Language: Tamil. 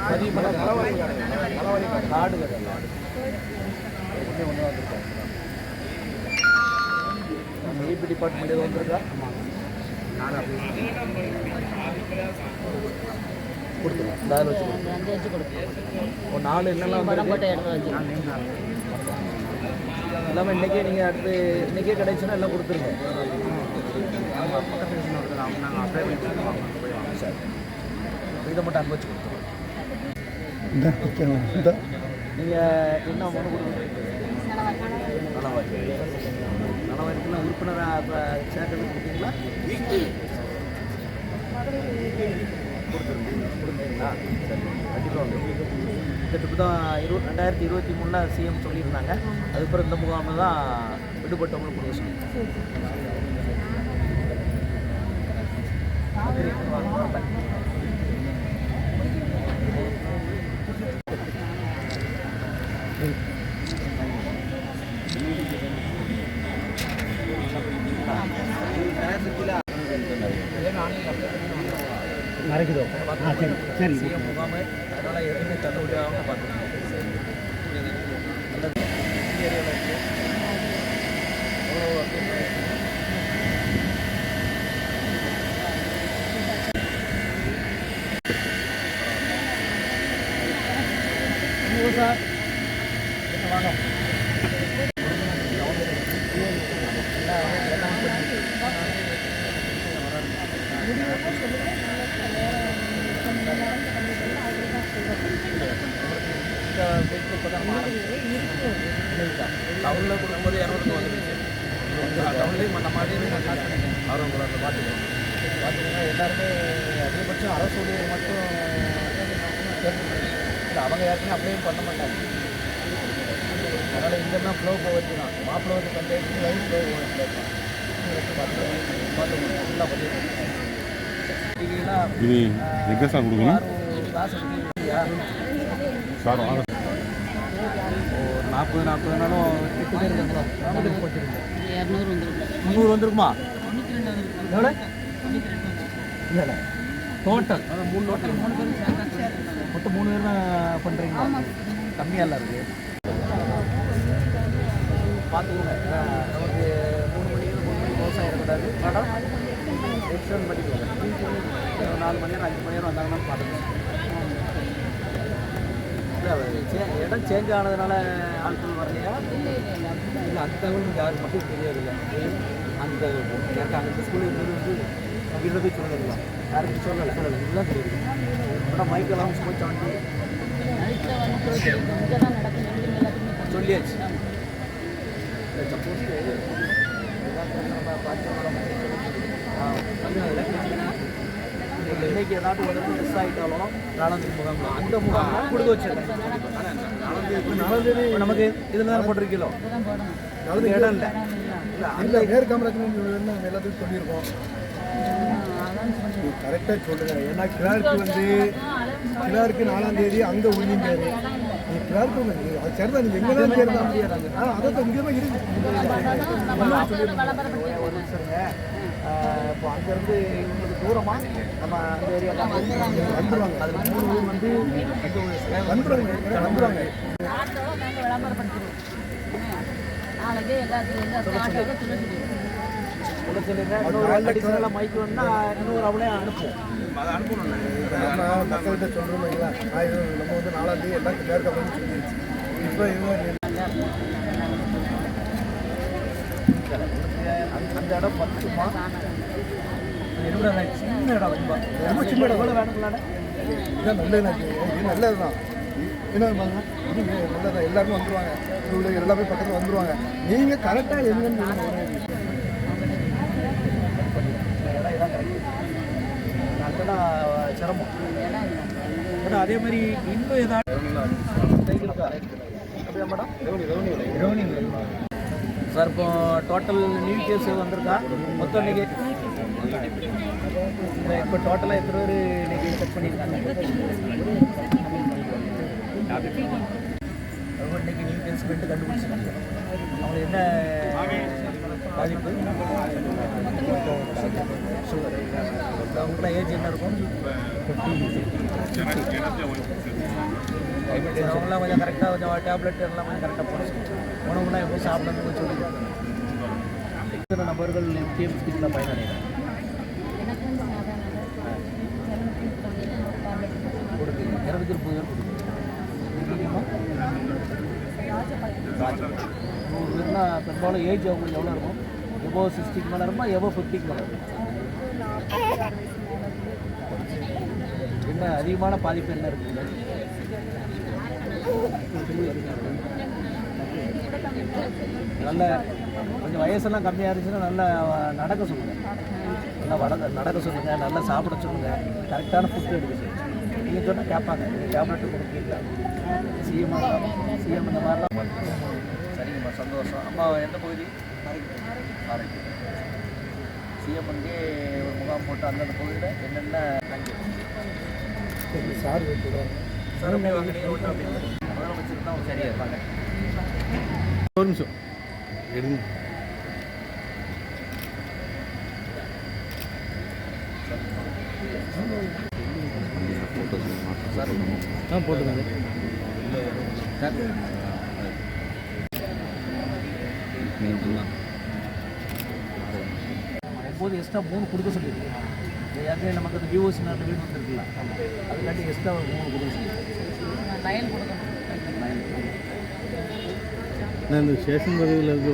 காடு கடை காடு ஒன்றே ஒன்று வந்திருக்கோம் நம்ம இபி டிபார்ட்மெண்ட் எதுவும் வந்திருக்கா கொடுத்துருவோம் இந்த வச்சு கொடுத்துருவோம் ஒரு நாலு என்னெல்லாம் எல்லாமே இன்றைக்கே நீங்கள் அடுத்து இன்றைக்கே கிடைச்சுன்னா எல்லாம் கொடுத்துருங்க சரி. இதை மட்டும் அங்கே வச்சு கொடுத்துருவோம். நீங்கள் என்ன ஒன்று கொடுக்குறீங்க நலவாரி நலவாரிக்குலாம் உறுப்பினராக சேர்க்கறது கொடுத்தீங்களா கொடுத்துருங்க கொடுத்தீங்களா சரி கண்டிப்பாக இந்த தான் இரு ரெண்டாயிரத்தி இருபத்தி மூணில் சிஎம் சொல்லியிருந்தாங்க அதுக்கப்புறம் இந்த. முகாமில் தான் விடுபட்டவங்களும் கொடுக்க சொல்லி மறைக்குதோ? ஆ சரி. சரி. சிஎம் அதனால் எதுவுமே தள்ளுபடியாக பார்த்துக்கணும் சார். வாங்க இந்த வீட்டு இப்போ தான் டவுனில் கொடுக்கும்போது இரநூறுக்கு வந்துருச்சு டவுன்லேயும் அந்த மாதிரி ஆர்வம் அதில் பார்த்துக்கணும் பார்த்துக்கோங்க எல்லாருமே அதிகபட்சம் அரசு ஊழியர் மட்டும் இல்லை அவங்க யாருக்குமே அப்ளை பண்ண மாட்டாங்க. அதனால் இங்கே தான் ஃப்ளோ போவச்சு தான். மாப்பிள்ளை வந்து பஞ்சாயத்து லைன் ஃப்ளோ ஃபுல்லாக பண்ணிடுறோம் இது எங்கே சார் கொடுக்கணும் சார் வாங்க. நாற்பது நாற்பது நாளும் எட்டு பேர் இருக்கிறோம் நாற்பது போட்டுருங்க இரநூறு வந்துருக்கும்? முந்நூறு வந்துருக்குமா எவ்வளோ இல்லை இல்லை டோட்டல் மூணு டோட்டல் மூணு பேர் மொத்தம் மூணு பேர் தான் பண்ணுறீங்களா கம்மியாக இல்லை இருக்குது பார்த்துக்கோங்க நமக்கு மூணு மணிக்கு மூணு மணி விவசாயம் இருக்கக்கூடாது. மேடம் எக்ஸ்டெண்ட் பண்ணிக்கோங்க. நாலு மணி நேரம் அஞ்சு மணி நேரம் வந்தாங்கன்னா பார்த்துக்கோங்க இல்லை சே இடம் சேஞ்ச் ஆனதுனால ஆட்கள் வரலையா? இல்லை அந்த தகவல் யாருக்கு மட்டும் தெரியாதுல்ல அந்த எனக்கு அந்த ஸ்கூலில் இருந்தது வந்து இதில் போய் சொல்லலைங்களா? யாருக்கு சொல்லலை சொல்லலை. இதெல்லாம் தெரியுது ஆனால் நடக்கும் மீட்டிங் எல்லாத்துக்குமே சொல்லியாச்சு. சப்போஸ் என்னைக்கு ஏதாட்டும் ஒரு மிஸ் ஆகிட்டாலும் நாலாந்தேதி முகாம் அந்த முகாம் கொடுக்க வச்சிருக்கேன். நாலாந்தேதி நமக்கு இதில் தான் போட்டிருக்கீங்களோ? நாலாந்தேதி இடம் இல்லை. இல்லை இல்லை நேர் காமராஜ் எல்லாத்துக்கும் சொல்லியிருக்கோம். கரெக்டாக சொல்லுங்க ஏன்னா கிளார்க்கு வந்து கிளார்க்கு நாலாம் தேதி அங்கே உயிரிஞ்சாரு நீ கிளார்க்கு வந்து அது சரிதான். நீங்கள் எங்கே தான் சேர்ந்தா ஆ அதை தான் இங்கே தான் இருக்கு. ஒரு நிமிஷங்க இப்போ அங்கேருந்து இவங்களுக்கு தூரமா நம்ம அந்த ஏரியா வந்துருவாங்க. அதில் மூணு ஊர் வந்து வந்துடுவாங்க வந்துடுவாங்க நாளைக்கு எல்லாத்துக்கும் எல்லா ஆட்டோவை சொல்லிடுவோம் சொல்ல சொல்லுங்க இன்னொரு அடிஷனலாக மைக் வேணும்னா இன்னொரு அவளே அனுப்புவோம். நம்ம மக்கள்கிட்ட சொல்கிறோம் இல்லைங்களா? நம்ம வந்து நாலாம் தேதி எல்லாம் கிளார்க்கு அப்படின்னு சொல்லிடுச்சு இப்போ இவங்க அந்த- அந்த இடம் பத்துமா? என்னோட சின்ன இடம் ரொம்ப ரொம்ப சின்ன இடம். எவ்வளோ வேணுங்களாண்ணே இதான் நல்லது தான் என்ன பாருங்க. இது நல்லதான் எல்லாருமே வந்துருவாங்க. இவ்வளோ எல்லாமே பக்கத்தில் வந்துருவாங்க. நீங்கள் கரெக்டாக எங்கன்னு அதெல்லாம் சிரமம். ஏன்னா அதே மாதிரி இன்னும் ஏதாவது சார் இப்போ டோட்டல் நியூ கேஸ் வந்திருக்கா? மொத்தம் இன்னைக்கு இப்போ டோட்டலாக எத்தனை பேர் இன்னைக்கு செக் பண்ணியிருக்காங்க? இன்னைக்கு நியூ கேஸ் கண்டுபிடிச்சிருக்காங்க அவங்க என்ன பாதிப்பு சுகர் அவங்களாம் ஏஜ் என்ன இருக்கும் டைபெட்டிஸ் அவங்களாம் கொஞ்சம் கரெக்டாக கொஞ்சம் டேப்லெட் எல்லாம் கொஞ்சம் கரெக்டாக போடணும் உணவுலாம் எப்படி சாப்பிடணும்னு சொல்லி இத்தனை நபர்கள் டிஎம் ஸ்கிட்டில் பயனடைகிறாங்க எனக்கு வந்து சாதாரண கொடுக்குறீங்க இருபத்தி முப்பது பேர் கொடுக்குறீங்க ராஜா பெரும்பாலும் ஏஜ் அவங்களுக்கு எவ்வளோ இருக்கும் எவ்வளோ சிக்ஸ்டிக்கு மேலே இருக்குமா எவ்வளோ ஃபிஃப்டிக்கு மேலே இருக்கும். என்ன அதிகமான பாதிப்பு என்ன இருக்குது நல்ல கொஞ்சம் வயசெல்லாம் கம்மியாக இருந்துச்சுன்னா நல்லா நடக்க சொல்லுங்கள் நல்லா வடக்க நடக்க சொல்லுங்கள் நல்லா சாப்பிட சொல்லுங்கள் கரெக்டான ஃபுட்டு எடுக்க சொல்லுங்கள் நீங்கள் சொன்னால் கேட்பாங்க நீங்கள் டேப்லெட்டு கொடுக்கீங்களா சிஎம் சிஎம் இந்த மாதிரிலாம் சரிங்கம்மா சந்தோஷம். அம்மா எந்த பகுதி? ஆரோக்கியம் சிஎம் வந்து ஒரு முகாம் போட்டு அந்தந்த பகுதியில் என்னென்ன சார் கூட சார் அப்படி வாங்க. நீங்கள் ஒன்றும் அப்படி இல்லை. முதலமைச்சர் தான் சரியாக இருப்பாங்க. ஒரு நிமிஷம். எடுங்க சார் ஆ போட்டுருங்க சார். ஒம்பது எக்ஸ்ட்ரா மூணு கொடுக்க சொல்லியிருக்கேன் ஏற்கனவே நமக்கு அந்த வியூவர்ஸ் நல்ல வீடு வந்துருக்குல்ல அதுக்காண்டி எக்ஸ்ட்ரா ஒரு மூணு கொடுக்க சொல்லியிருக்கேன் லயன் கொடுக்கணும். நான் இந்த ஸ்டேஷன் வரையில் இருந்து